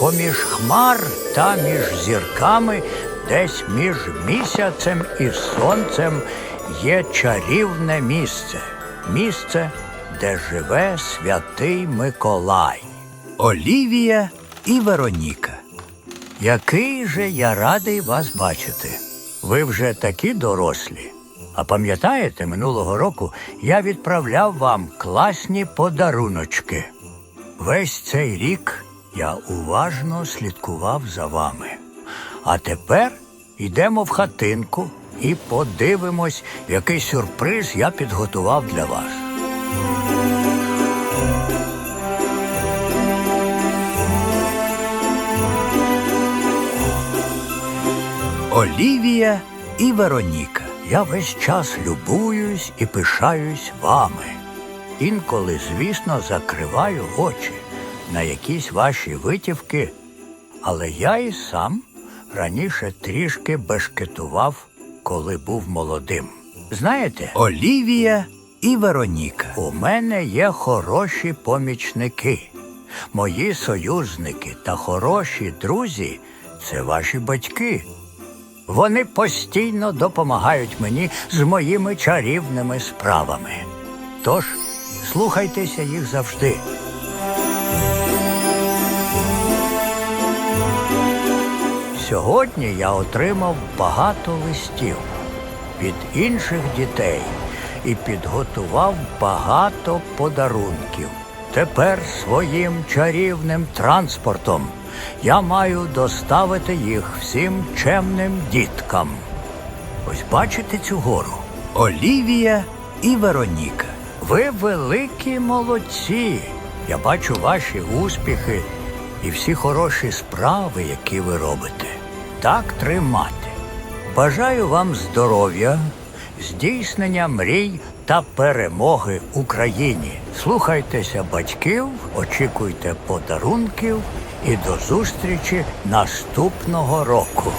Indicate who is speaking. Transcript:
Speaker 1: поміж хмар та між зірками, десь між місяцем і сонцем є чарівне місце. Місце, де живе святий Миколай. Олівія і Вероніка. Який же я радий вас бачити. Ви вже такі дорослі. А пам'ятаєте, минулого року я відправляв вам класні подаруночки. Весь цей рік я уважно слідкував за вами. А тепер йдемо в хатинку і подивимось, який сюрприз я підготував для вас. Олівія і Вероніка. Я весь час любуюсь і пишаюсь вами. Інколи, звісно, закриваю очі на якісь ваші витівки, але я і сам раніше трішки бешкетував, коли був молодим. Знаєте, Олівія і Вероніка. У мене є хороші помічники. Мої союзники та хороші друзі це ваші батьки. Вони постійно допомагають мені з моїми чарівними справами. Тож слухайтеся їх завжди. Сьогодні я отримав багато листів від інших дітей і підготував багато подарунків. Тепер своїм чарівним транспортом я маю доставити їх всім чемним діткам. Ось бачите цю гору? Олівія і Вероніка. Ви великі молодці. Я бачу ваші успіхи і всі хороші справи, які ви робите. Так тримати. Бажаю вам здоров'я, здійснення мрій та перемоги Україні. Слухайтеся батьків, очікуйте подарунків і до зустрічі наступного року.